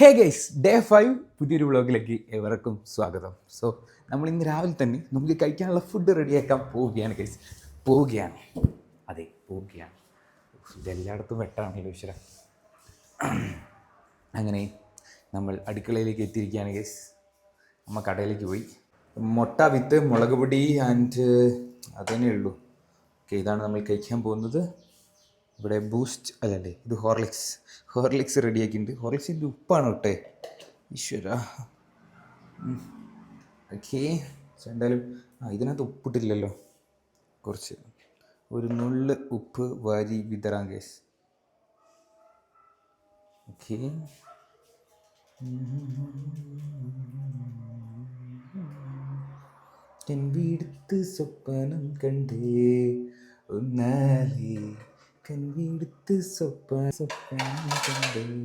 Hey guys day five പുതിയൊരു വ്ളോഗിലേക്ക് ഏവർക്കും സ്വാഗതം. സോ നമ്മൾ ഇന്ന് രാവിലെ തന്നെ നമുക്ക് കഴിക്കാനുള്ള ഫുഡ് റെഡിയാക്കാൻ പോവുകയാണ് ഗൈസ് പോവുകയാണ്. അതെ പോവുകയാണ്. ഇതെല്ലായിടത്തും വെട്ടാണല്ലോ ഈശ്വര അങ്ങനെ നമ്മൾ അടുക്കളയിലേക്ക് എത്തിയിരിക്കുകയാണ് ഗൈസ് നമ്മൾ കടയിലേക്ക് പോയി. മുട്ട വിത്ത് മുളക് പൊടി ആൻഡ് അതന്നെ ഉള്ളൂ. ഓക്കെ ഇതാണ് നമ്മൾ കഴിക്കാൻ പോകുന്നത്. ഇവിടെ ബൂസ്റ്റ് അല്ലല്ലേ? ഇത് ഹോർലിക്സ് ഹോർലിക്സ് റെഡിയാക്കിയിട്ടുണ്ട് ഹോർലിക്സിന്റെ ഉപ്പാണ് കേട്ടെ ഈശ്വര. ഓക്കേ. എന്തായാലും ആ ഇതിനകത്ത് ഉപ്പിട്ടില്ലല്ലോ. കുറച്ച്. ഒരു നുള്ള് ഉപ്പ് വാരി വിതറാം കേസ് ഓക്കെ. എൻ വീടുത്ത് സ്വപ്നം കണ്ടേ. ഒന്നാലേ. കൺവീടുത്ത് സ്വപ്പ സ്വപ്നം കണ്ടേ.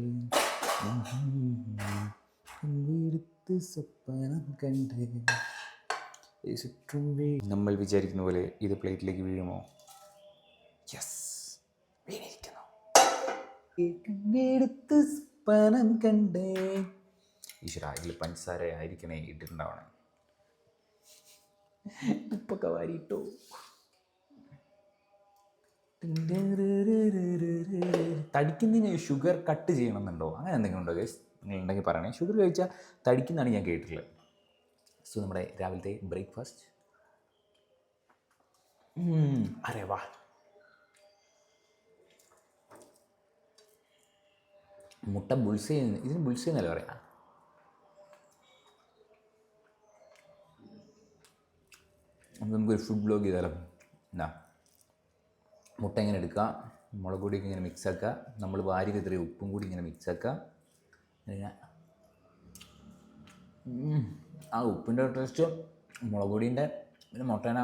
സ്വപ്നം കണ്ട്. ചുറ്റും വീ- നമ്മൾ വിചാരിക്കുന്ന പോലെ ഇത് പ്ലേറ്റിലേക്ക് വീഴുമോ? യെസ് വീണിരിക്കുന്നു. കൺവീടുത്ത് സ്വപ്നം കണ്ടേ. ഈശ്വര ഇതിൽ പഞ്ചസാര ആയിരിക്കണേ ഇട്ടിട്ടുണ്ടാവണേ. ഉപ്പൊക്കെ വാരിട്ടോ തടിക്കുന്നതിന് ഷുഗർ കട്ട് ചെയ്യണമെന്നുണ്ടോ? അങ്ങനെ എന്തെങ്കിലും ഉണ്ടോ ഗൈസ് നിങ്ങൾ ഉണ്ടെങ്കിൽ പറയണേ. ഷുഗർ കഴിച്ചാൽ തടിക്കുന്നതാണ് ഞാൻ കേട്ടിട്ടുള്ളത്. സോ നമ്മുടെ രാവിലത്തെ ബ്രേക്ക്ഫാസ്റ്റ് അരെ വാ. മുട്ട ബുൾസ ഇതിന് ബുൾസ എന്നല്ല പറയാം? നമുക്കൊരു ഫുഡ് ബ്ലോഗ് ചെയ്താലോ? എന്നാ മുട്ട ഇങ്ങനെ എടുക്കുക. മുളക് പൊടിയൊക്കെ ഇങ്ങനെ മിക്സ് ആക്കുക. നമ്മൾ വാരി വിതറിയ ഉപ്പും കൂടി ഇങ്ങനെ മിക്സ് പിന്നെ ആ ഉപ്പിന്റെ ടേസ്റ്റ് മുളക് പൊടീന്റെ പിന്നെ മുട്ടേനെ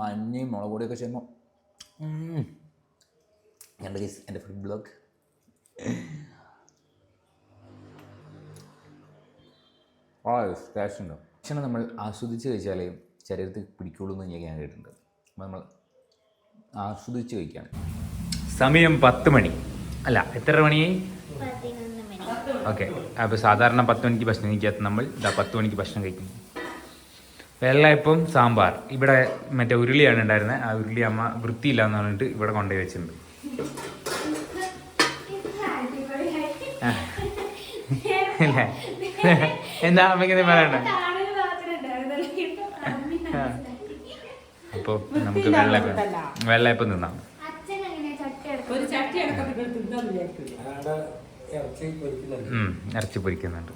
മഞ്ഞയും മുളക് പൊടിയൊക്കെ ചെയ്യുമ്പോൾ എന്റെ കേസ് എന്റെ ഫുഡ് ബ്ലോഗ് ആ ടേസ്റ്റ് ഉണ്ട്? ഭക്ഷണം നമ്മൾ ആസ്വദിച്ച് കഴിച്ചാലേ ശരീരത്തിൽ പിടിക്കുള്ളൂ എന്ന് ഞാൻ കേട്ടിട്ടുണ്ട്. അപ്പോൾ നമ്മൾ ആസ്വദിച്ച് കഴിക്കാം സമയം പത്ത് മണി. അല്ല എത്ര മണിയായി മണി. ഓക്കെ. അപ്പോൾ സാധാരണ പത്ത് മണിക്ക് ഭക്ഷണം കഴിക്കാത്ത നമ്മൾ ഇതാ പത്ത് മണിക്ക് ഭക്ഷണം കഴിക്കുന്നു വെള്ളയപ്പം സാമ്പാർ. ഇവിടെ മറ്റേ ഉരുളിയാണ് ഉണ്ടായിരുന്നത്. ആ ഉരുളി അമ്മ വൃത്തിയില്ല എന്ന് പറഞ്ഞിട്ട് ഇവിടെ കൊണ്ടുപോയി വെച്ചിട്ടുണ്ട്. ആ. ഇല്ലേ? എന്താ അമ്മയ്ക്ക് പറയണ്ട അപ്പോൾ നമുക്ക് വെള്ളയപ്പം വെള്ളയപ്പം തിന്നാം. അച്ഛൻ എങ്ങനെ ചട്ടി എടുക്കും. ഒരു ചട്ടി അടക്കത്തിൽ തിന്നാന്ന് വിചാരിക്കില്ല ഉം, ഇറച്ചി പൊരിക്കുന്നുണ്ട്.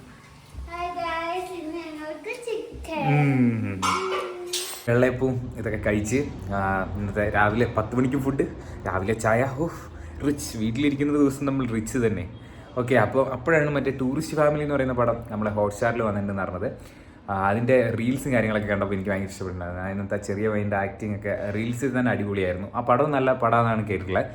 ഹായ് ഗായ്സ് ഇന്ന് ഞങ്ങൾക്ക് ചിക്കൻ ഉം. വെള്ളയപ്പവും ഇതൊക്കെ കഴിച്ച് ഇന്നത്തെ രാവിലെ പത്ത് മണിക്ക് ഫുഡ് രാവിലെ ചായ. ഓഹ് റിച്ച് വീട്ടിലിരിക്കുന്ന ദിവസം നമ്മൾ റിച്ച് തന്നെ. ഓക്കെ അപ്പോൾ അപ്പോഴാണ് മറ്റേ ടൂറിസ്റ്റ് ഫാമിലി എന്ന് പറയുന്ന പടം നമ്മളെ ഹോട്ട്സ്റ്റാറിൽ വന്നിട്ടുണ്ടെന്ന് പറഞ്ഞത് അതിന്റെ റീൽസും കാര്യങ്ങളൊക്കെ കണ്ടപ്പോൾ എനിക്ക് ഭയങ്കര ഇഷ്ടപ്പെട്ടിട്ടുണ്ടായിരുന്നു അതിനകത്ത് ചെറിയ വൈന്റെ ആക്ടിങ് ഒക്കെ റീൽസിൽ തന്നെ അടിപൊളിയായിരുന്നു. ആ പടം നല്ല പടമാണെന്നാണ് കേട്ടിട്ടുള്ളത്.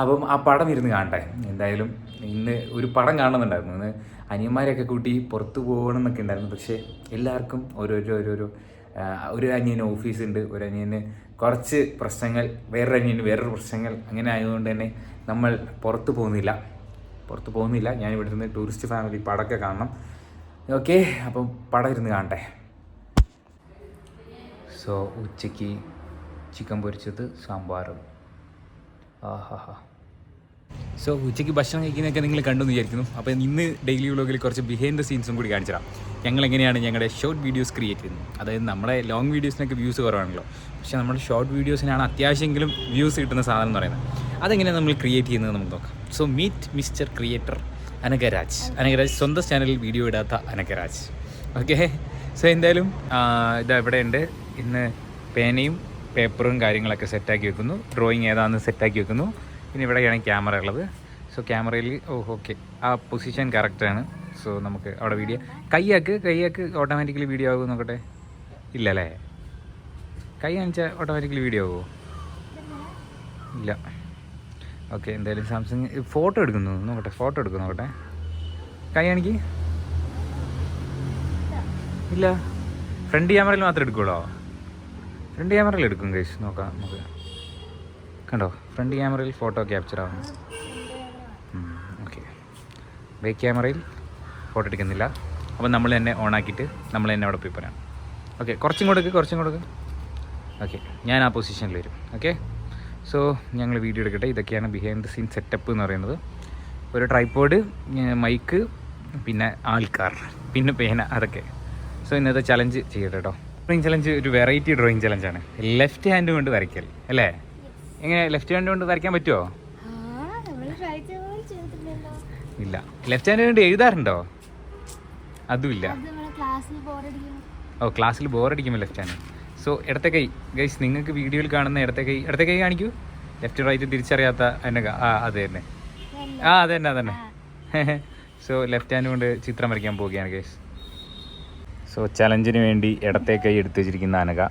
അപ്പം ആ പടം ഇരുന്ന് കാണട്ടെ. എന്തായാലും ഇന്ന് ഒരു പടം കാണുന്നുണ്ടായിരുന്നു. ഇന്ന് അനിയന്മാരെയൊക്കെ കൂട്ടി പുറത്തു പോകണം എന്നൊക്കെ ഉണ്ടായിരുന്നു. പക്ഷേ എല്ലാവർക്കും ഓരോരോ ഓരോരോ ഒരു അനിയന് ഓഫീസുണ്ട് ഒരു അനിയന് കുറച്ച് പ്രശ്നങ്ങൾ വേറൊരു അനിയന് വേറൊരു പ്രശ്നങ്ങൾ അങ്ങനെ ആയതുകൊണ്ട് തന്നെ നമ്മൾ പുറത്ത് പോകുന്നില്ല. പുറത്ത് പോകുന്നില്ല. ഞാൻ ഇവിടുന്ന് ടൂറിസ്റ്റ് ഫാമിലി പടമൊക്കെ കാണണം. ഓക്കെ അപ്പം പടം ഇരുന്ന് കാണട്ടെ. സോ ഉച്ചയ്ക്ക് ചിക്കൻ പൊരിച്ചത് സാമ്പാറും. ആഹാഹാ സോ ഉച്ചയ്ക്ക് ഭക്ഷണം കഴിക്കുന്നതൊക്കെ നിങ്ങൾ കണ്ടു എന്ന് വിചാരിക്കുന്നു. അപ്പോൾ ഇന്ന് ഡെയിലി വ്ലോഗിൽ കുറച്ച് ബിഹൈൻഡ് ദ സീൻസും കൂടി കാണിച്ചു തരാം. ഞങ്ങൾ എങ്ങനെയാണ് ഞങ്ങളുടെ ഷോർട്ട് വീഡിയോസ് ക്രിയേറ്റ് ചെയ്യുന്നത്? അതായത് നമ്മുടെ ലോങ് വീഡിയോസിനൊക്കെ വ്യൂസ് കുറവാണല്ലോ. പക്ഷേ നമ്മുടെ ഷോർട്ട് വീഡിയോസിനാണ് അത്യാവശ്യമെങ്കിലും വ്യൂസ് കിട്ടുന്ന സാധനം എന്ന് പറയുന്നത്. അതെങ്ങനെയാണ് നമ്മൾ ക്രിയേറ്റ് ചെയ്യുന്നത് നമുക്ക് നോക്കാം. So meet mister creator Anagharaj. Anagharaj സ്വന്തം ചാനലിൽ വീഡിയോ ഇടാത്ത അനകരാജ് ഓക്കെ സോ എന്തായാലും ഇത് ഉണ്ട് ഇന്ന് പേനയും പേപ്പറും കാര്യങ്ങളൊക്കെ സെറ്റാക്കി വെക്കുന്നു. ഡ്രോയിങ് ഏതാണെന്ന് സെറ്റാക്കി വെക്കുന്നു. പിന്നെ ഇവിടെയാണ് ക്യാമറ ഉള്ളത്. സോ ക്യാമറയിൽ ഓ ഓക്കെ ആ പൊസിഷൻ കറക്റ്റാണ് സോ നമുക്ക് അവിടെ വീഡിയോ കൈയാക്ക് കൈയാക്ക് ഓട്ടോമാറ്റിക്കലി വീഡിയോ ആകുമോ നോക്കട്ടെ? ഇല്ലല്ലേ? കൈ കാണിച്ചാൽ ഓട്ടോമാറ്റിക്കലി വീഡിയോ ആകുമോ ഇല്ല. ഓക്കെ എന്തായാലും സാംസങ് ഫോട്ടോ എടുക്കുന്നു നോക്കട്ടെ ഫോട്ടോ എടുക്കുന്നു നോക്കട്ടെ. കൈ കാണിക്ക്. ഇല്ല. ഫ്രണ്ട് ക്യാമറയിൽ മാത്രമേ എടുക്കുള്ളോ ഫ്രണ്ട് ക്യാമറയിൽ എടുക്കും കേസ് നോക്കാം നമുക്ക് കണ്ടോ? ഫ്രണ്ട് ക്യാമറയിൽ ഫോട്ടോ ക്യാപ്ചർ ആവുന്നു. ഓക്കെ. ബാക്ക് ക്യാമറയിൽ ഫോട്ടോ എടുക്കുന്നില്ല. അപ്പോൾ നമ്മൾ തന്നെ ഓണാക്കിയിട്ട് നമ്മൾ തന്നെ അവിടെ പോയി പറയാം. ഓക്കെ കുറച്ചും കൊടുക്ക് കുറച്ചും കൊടുക്ക് ഓക്കെ ഞാൻ ആ പൊസിഷനിൽ വരും. ഓക്കെ? സോ ഞങ്ങൾ വീഡിയോ എടുക്കട്ടെ. ഇതൊക്കെയാണ് ബിഹൈൻഡ് ദ സീൻ സെറ്റപ്പ് എന്ന് പറയുന്നത്. ഒരു ട്രൈപ്പോഡ് മൈക്ക് പിന്നെ ആൾക്കാർ പിന്നെ പേന അതൊക്കെ. സോ ഇന്നത്തെ ചലഞ്ച് ചെയ്യട്ടെ കേട്ടോ ഡ്രോയിങ് ചലഞ്ച് ഒരു വെറൈറ്റി ഡ്രോയിങ് ചലഞ്ചാണ് ലെഫ്റ്റ് ഹാൻഡ് കൊണ്ട് വരയ്ക്കൽ അല്ലേ? എങ്ങനെ ലെഫ്റ്റ് ഹാൻഡ് കൊണ്ട് വരയ്ക്കാൻ പറ്റുമോ ഇല്ല. ലെഫ്റ്റ് ഹാൻഡ് കൊണ്ട് എഴുതാറുണ്ടോ? അതുമില്ല ഓ ക്ലാസ്സിൽ ബോറടിക്കുമ്പോൾ ലെഫ്റ്റ് ഹാൻഡ് സോ ഇടത്തെ കൈ. ഗൈസ് നിങ്ങൾക്ക് വീഡിയോയിൽ കാണുന്ന ഇടത്തെ കൈ ഇടത്തെ കൈ കാണിക്കൂ. ലെഫ്റ്റ് റൈറ്റ് തിരിച്ചറിയാത്ത എന്നെ ആ അത് തന്നെ. ആ അത് തന്നെ അത് തന്നെ. സോ ലെഫ്റ്റ് ഹാൻഡ് കൊണ്ട് ചിത്രം വരയ്ക്കാൻ പോവുകയാണ് ഗൈസ് സോ ചലഞ്ചിന് വേണ്ടി ഇടത്തെ കൈ എടുത്തു വെച്ചിരിക്കുന്ന അനക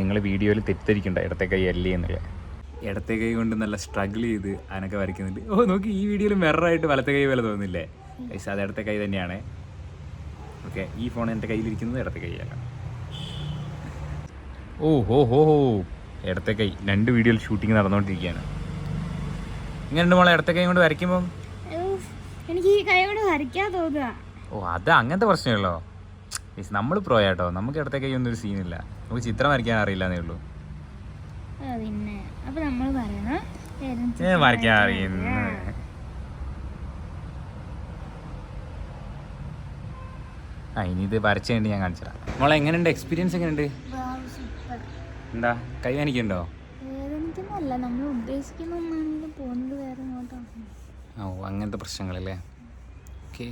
നിങ്ങൾ വീഡിയോയിൽ തെറ്റിദ്ധരിക്കണ്ട ഇടത്തെ കൈ അല്ലേ എന്നുള്ളത്. ഇടത്തെ കൈ കൊണ്ട് നല്ല സ്ട്രഗിൾ ചെയ്ത് അനക വരയ്ക്കുന്നുണ്ട്. ഓ നോക്കി ഈ വീഡിയോയിൽ മെററായിട്ട് വലത്തെ കൈ പോലെ തോന്നുന്നില്ലേ? ഗൈസ് അത് ഇടത്തെ കൈ തന്നെയാണ്. ഓക്കെ ഈ ഫോൺ എന്റെ കയ്യിലിരിക്കുന്നത് ഇടത്തെ കൈയല്ല ഓ ഹോ ഹോ ഹോ. ഇടത്തെ കൈ രണ്ട് വീഡിയോയിൽ ഷൂട്ടിംഗ് നടന്നുകൊണ്ടിരിക്കുകയാണ് ഇങ്ങനെ മോളെ ഇടത്തെ കൈ കൊണ്ട് വരയ്ക്കുമ്പോൾ എനിക്ക് ഈ കൈ കൊണ്ട് വരയ്ക്കാൻ തോന്നുക ഓ അത് അങ്ങനത്തെ പ്രശ്നമുള്ളോ നമ്മൾ പ്രോ ആട്ടോ. നമുക്ക് ഇടത്തെ കൈ ഒന്നും ഒരു സീനില്ല നമുക്ക് ചിത്രം വരയ്ക്കാൻ അറിയില്ല എന്നേ ഉള്ളൂ പിന്നെ. അപ്പൊ നമ്മൾ പറയണം വരയ്ക്കാൻ അറിയുന്നു ആ ഇനി ഇത് വരച്ചു കഴിഞ്ഞിട്ട് ഞാൻ കാണിച്ചുതരാം മോളെ എങ്ങനെയുണ്ട്? എക്സ്പീരിയൻസ് എങ്ങനെയുണ്ട്? എന്താ കൈ വേദനിക്കുന്നല്ല നമ്മൾ ഉദ്ദേശിക്കുന്ന ഒന്നാണെങ്കിലും പോകുന്നത് വേറെ ഇങ്ങോട്ടാണ് ഓ അങ്ങനത്തെ പ്രശ്നങ്ങളല്ലേ? ഓക്കെ.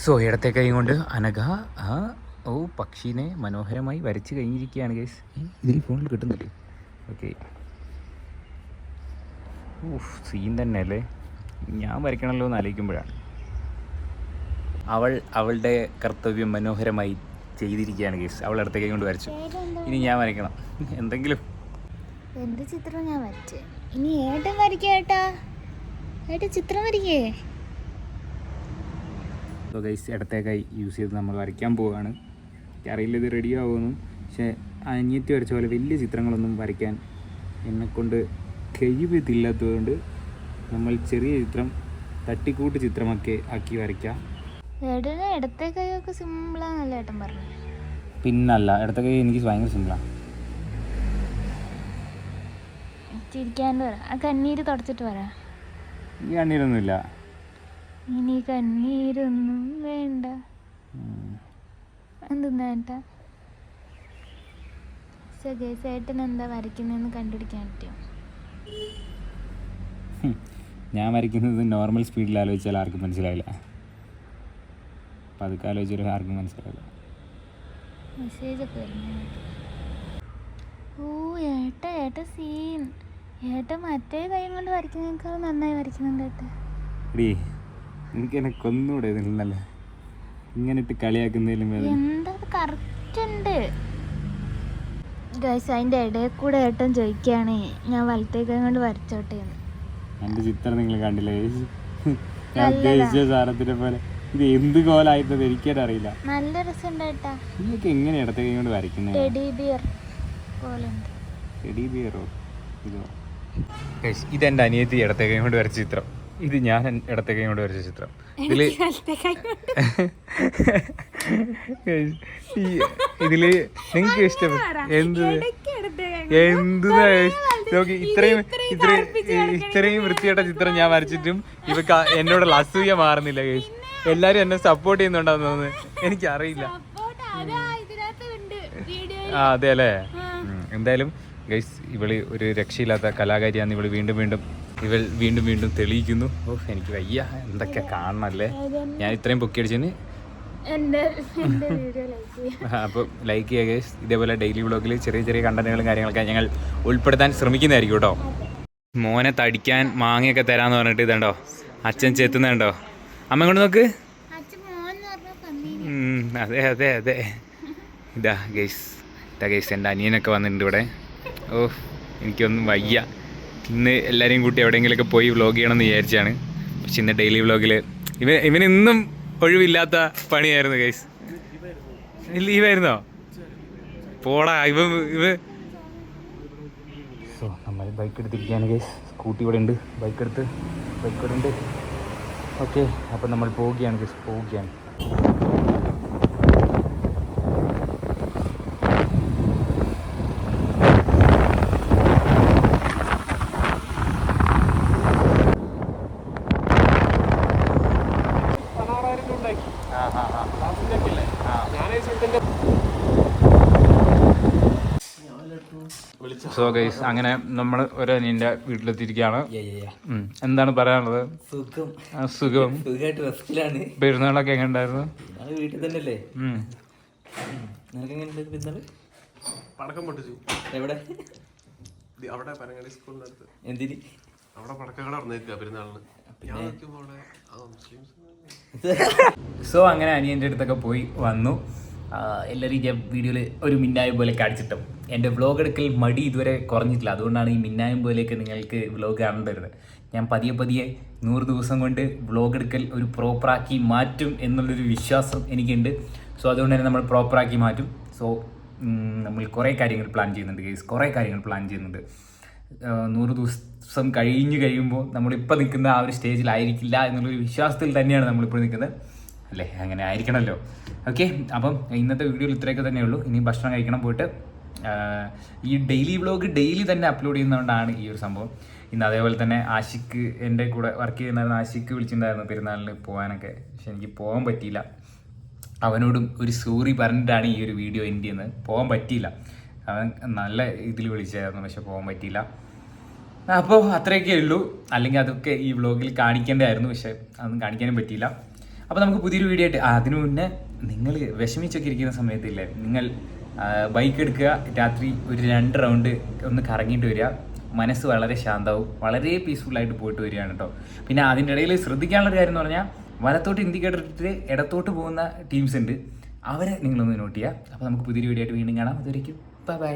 സോ ഇടത്തെ കൈ കൊണ്ട് അനഘ ആ ഓ പക്ഷീനെ മനോഹരമായി വരച്ച് കഴിഞ്ഞിരിക്കുകയാണ് ഗൈസ് ഇതിൽ ഫോണിൽ കിട്ടുന്നില്ലേ? ഓക്കെ. ഊഫ് സീൻ തന്നെ അല്ലേ ഞാൻ വരയ്ക്കണമല്ലോ എന്ന് ആലോചിക്കുമ്പോഴാണ്. അവൾ അവളുടെ കർത്തവ്യം മനോഹരമായി ചെയ്തിരിക്കുകയാണ് കേസ് അവൾ അടുത്തേക്ക് കൊണ്ട് വരച്ചു. ഇനി ഞാൻ വരയ്ക്കണം. എന്തെങ്കിലും? എന്ത് ചിത്രം ഞാൻ വരച്ചു? ഇനി ഏട്ടൻ വരയ്ക്കേട്ടാ ഏട്ടൻ ചിത്രം വരയ്ക്കേ. അപ്പോൾ ഗൈസ് ഇടത്തെ കൈ യൂസ് ചെയ്ത് നമ്മൾ വരയ്ക്കാൻ പോവുകയാണ്. അറിയില്ല ഇത് റെഡി ആവുമെന്നും. പക്ഷേ അനിയത്തി വരച്ച പോലെ വലിയ ചിത്രങ്ങളൊന്നും വരയ്ക്കാൻ എന്നെക്കൊണ്ട് കഴിവില്ലാത്തതുകൊണ്ട് നമ്മൾ ചെറിയ ചിത്രം തട്ടിക്കൂട്ട് ചിത്രമൊക്കെ ആക്കി വരയ്ക്കാം. ഏട്ടന് ഇടത്തെ കൈയൊക്കെ സിമ്പിളാന്നല്ല ഏട്ടൻ പറഞ്ഞു. പിന്നല്ല ഇടത്തെ കൈ എനിക്ക് ഭയങ്കര സിമ്പിളാണ് ചിരിക്കാണ്ട് പറ. ആ കണ്ണീര് തുടച്ചിട്ട് പറ. ഈ കണ്ണീരൊന്നുമില്ല ഇനി കണ്ണീരൊന്നും വേണ്ട. എന്തെന്നാട്ടാ എന്താ വരയ്ക്കുന്നതെന്ന് കണ്ടുപിടിക്കാൻ പറ്റുമോ ഞാൻ വരയ്ക്കുന്നത് നോർമൽ സ്പീഡിൽ ആലോചിച്ചാൽ ആർക്കും മനസ്സിലാവില്ല. അപ്പം അതൊക്കെ ആലോചിച്ചാൽ ആർക്കും മനസ്സിലാവില്ല. മെസ്സേജ് ഒക്കെ ഓ ഏട്ട ഏട്ട സീൻ ഏട്ട മറ്റേ കൈ കൊണ്ട് വരയ്ക്കുന്നതിനേക്കാൾ നന്നായി വരയ്ക്കുന്നുണ്ട് ഏട്ടാ. എടീ എനിക്ക് എന്നെ കൊന്നൂടെ ഇതിൽ ഇങ്ങനെ ഇട്ട് കളിയാക്കുന്നതിലും എന്താ കറക്റ്റ് ഉണ്ട്. ഗൈസ് അതിന്റെ ഇടയിൽ കൂടെ ഏട്ടൻ ചോദിക്കുകയാണ് ഞാൻ വലത്തേ കൈ കൊണ്ട് വരച്ചോട്ടെ എന്ന്. എന്റെ ചിത്രം നിങ്ങൾ കണ്ടില്ല? നല്ലതാ. ഉദ്ദേശിച്ച പോലെ. ഇത് എന്ത് കോലായിരുന്നത് എനിക്കത് അറിയില്ല നല്ല രസമുണ്ട് ഏട്ടാ ഇതൊക്കെ എങ്ങനെ ഇടത്തെ കൈ കൊണ്ട് വരയ്ക്കുന്നത് ടെഡി ബിയർ പോലെ ഉണ്ട് ടെഡി ബിയറോ? ഇതോ? ഇത് എന്റെ അനിയത്തി ഇടത്തെ കൈ കൊണ്ട് വരച്ച ചിത്രം. ഇത് ഞാൻ ഇടത്തെ കൈ കൊണ്ട് വരച്ച ചിത്രം. ഇതിൽ ഇതിൽ നിങ്ങൾക്ക് ഇഷ്ടപ്പെട്ടു എന്ത്? എന്ത് നോക്കി ഇത്രയും ഇത്രയും ഇത്രയും വൃത്തിയായിട്ട ചിത്രം ഞാൻ വരച്ചിട്ടും ഇവക്ക് എന്നോട് എന്നോടുള്ള അസൂയ മാറുന്നില്ല ഗൈസ് എല്ലാരും എന്നെ സപ്പോർട്ട് ചെയ്യുന്നുണ്ടെന്ന് തോന്നുന്നു. എനിക്കറിയില്ല. ആ അതെ അല്ലേ എന്തായാലും ഗൈസ് ഇവൾ ഒരു രക്ഷയില്ലാത്ത കലാകാരിയാന്ന് ഇവൾ വീണ്ടും വീണ്ടും ഇവൾ വീണ്ടും വീണ്ടും തെളിയിക്കുന്നു. ഓ എനിക്ക് വയ്യ. എന്തൊക്കെ കാണണല്ലേ? ഞാൻ ഇത്രയും ലൈക്ക് ചെയ്യാം. അപ്പോൾ ലൈക്ക് ചെയ്യുക ഗൈസ് ഇതേപോലെ ഡെയിലി വ്ളോഗിൽ ചെറിയ ചെറിയ കണ്ടന്റുകളും കാര്യങ്ങളൊക്കെ ഞങ്ങൾ ഉൾപ്പെടുത്താൻ ശ്രമിക്കുന്നതായിരിക്കും കേട്ടോ. മോനെ തടിക്കാൻ മാങ്ങയൊക്കെ തരാന്ന് പറഞ്ഞിട്ട് ഇതുണ്ടോ? അച്ഛൻ ചെത്തുന്നുണ്ടോ? അമ്മ കൊണ്ട് നോക്ക്? അതെ അതെ അതെ. ഇതാ ഗൈസ് ഇതാ ഗൈസ് എന്റെ അനിയനൊക്കെ വന്നിട്ടുണ്ട് ഇവിടെ. ഓ എനിക്കൊന്നും വയ്യ. ഇന്ന് എല്ലാവരെയും കൂട്ടി എവിടെയെങ്കിലുമൊക്കെ പോയി വ്ളോഗ് ചെയ്യണമെന്ന് വിചാരിച്ചാണ്. പക്ഷെ ഇന്ന് ഡെയിലി വ്ളോഗിൽ ഇവ ഇവനിന്നും ഒഴിവില്ലാത്ത പണിയായിരുന്നു ഗൈസ് ലീവായിരുന്നോ? പോടാ ഇവ ഇവ സോ നമ്മൾ ബൈക്ക് എടുത്തിരിക്കുകയാണ് ഗൈസ് സ്കൂട്ടി ഇവിടെ ഉണ്ട്. ബൈക്ക് എടുത്ത് ബൈക്ക് ഇവിടെ ഉണ്ട്. ഓക്കെ അപ്പോൾ നമ്മൾ പോവുകയാണ് പോവുകയാണ് ആ ആ ആ സോ ഗൈസ് അങ്ങനെ നമ്മൾ ഒരു അനിയന്റെ വീട്ടിലെത്തിയിരിക്കുകയാണ്. എന്താണ് പറയാനുള്ളത്? സുഖം. സുഖം. പെരുന്നാളൊക്കെ എങ്ങനെ ഉണ്ടായിരുന്നു? ഞാൻ വീട്ടിൽ തന്നെ അല്ലേ എങ്ങനെ പെരുന്നാൾ? പടക്കം പൊട്ടിച്ചു. എവിടെ? അവിടെ പരങ്ങാടി സ്കൂളിന്റെ അടുത്ത്. എന്തിന്? അവിടെ പടക്കങ്ങൾ നടന്നേക്കുക പെരുന്നാളിന്. സോ അങ്ങനെ അനിയന്റെ അടുത്തൊക്കെ പോയി വന്നു. എല്ലാവരും ഞാൻ വീഡിയോയിൽ ഒരു മിന്നായം പോലെ കാണിച്ചിട്ടും. എന്റെ വ്ലോഗ് എടുക്കൽ മടി ഇതുവരെ കുറഞ്ഞിട്ടില്ല. അതുകൊണ്ടാണ് ഈ മിന്നായം പോലെയൊക്കെ നിങ്ങൾക്ക് വ്ലോഗ് കാണേണ്ടി വരുന്നത് ഞാൻ പതിയെ പതിയെ നൂറ് ദിവസം കൊണ്ട് വ്ലോഗ് എടുക്കൽ ഒരു പ്രോപ്പറാക്കി മാറ്റും എന്നുള്ളൊരു വിശ്വാസം എനിക്കുണ്ട്. സോ അതുകൊണ്ട് തന്നെ നമ്മൾ പ്രോപ്പറാക്കി മാറ്റും. സോ നമ്മൾ കുറേ കാര്യങ്ങൾ പ്ലാൻ ചെയ്യുന്നുണ്ട് ഗൈസ് കുറേ കാര്യങ്ങൾ പ്ലാൻ ചെയ്യുന്നുണ്ട്. നൂറ് ദിവസം കഴിഞ്ഞ് കഴിയുമ്പോൾ നമ്മളിപ്പോൾ നിൽക്കുന്ന ആ ഒരു സ്റ്റേജിലായിരിക്കില്ല എന്നുള്ളൊരു വിശ്വാസത്തിൽ തന്നെയാണ് നമ്മളിപ്പോൾ നിൽക്കുന്നത്. അല്ലേ? അങ്ങനെ ആയിരിക്കണമല്ലോ ഓക്കെ അപ്പം ഇന്നത്തെ വീഡിയോയിൽ ഇത്രയൊക്കെ തന്നെ ഉള്ളൂ. ഇനി ഭക്ഷണം കഴിക്കണം പോയിട്ട്. ഈ ഡെയിലി വ്ലോഗ് ഡെയിലി തന്നെ അപ്ലോഡ് ചെയ്യുന്നതുകൊണ്ടാണ് ഈ ഒരു സംഭവം. ഇന്ന് അതേപോലെ തന്നെ ആഷിക്ക് എന്റെ കൂടെ വർക്ക് ചെയ്യുന്നതായിരുന്നു. ആഷിക്ക് വിളിച്ചിട്ടുണ്ടായിരുന്നു പെരുന്നാളിന് പോകാനൊക്കെ. പക്ഷെ എനിക്ക് പോകാൻ പറ്റിയില്ല. അവനോടും ഒരു സോറി പറഞ്ഞിട്ടാണ് ഈ ഒരു വീഡിയോ എൻഡ് ചെയ്യുന്നത്. പോകാൻ പറ്റിയില്ല. അവൻ നല്ല ഇതിൽ വിളിച്ചായിരുന്നു പക്ഷെ പോകാൻ പറ്റിയില്ല. അപ്പോൾ അത്രയൊക്കെ ഉള്ളൂ. അല്ലെങ്കിൽ അതൊക്കെ ഈ വ്ളോഗിൽ കാണിക്കേണ്ടതായിരുന്നു. പക്ഷെ അതൊന്നും കാണിക്കാനും പറ്റിയില്ല. അപ്പോൾ നമുക്ക് പുതിയൊരു വീഡിയോ ആയിട്ട് അതിനു മുന്നേ നിങ്ങൾ വിഷമിച്ചൊക്കെ ഇരിക്കുന്ന സമയത്തില്ലേ നിങ്ങൾ ബൈക്ക് എടുക്കുക രാത്രി ഒരു രണ്ട് റൗണ്ട് ഒന്ന് കറങ്ങിയിട്ട് വരിക മനസ്സ് വളരെ ശാന്തവും വളരെ പീസ്ഫുള്ളായിട്ട് പോയിട്ട് വരികയാണ് കേട്ടോ പിന്നെ അതിന്റെ ഇടയിൽ ശ്രദ്ധിക്കാനുള്ള കാര്യം എന്ന് പറഞ്ഞാൽ വലത്തോട്ട് ഇൻഡിക്കേറ്റർ ഇട്ടിട്ട് ഇടത്തോട്ട് പോകുന്ന ടീംസ് ഉണ്ട് അവരെ നിങ്ങളൊന്ന് നോട്ട് ചെയ്യുക. അപ്പോൾ നമുക്ക് പുതിയൊരു വീഡിയോ ആയിട്ട് വീണ്ടും കാണാം. അതുവരേക്കും ബൈ ബൈ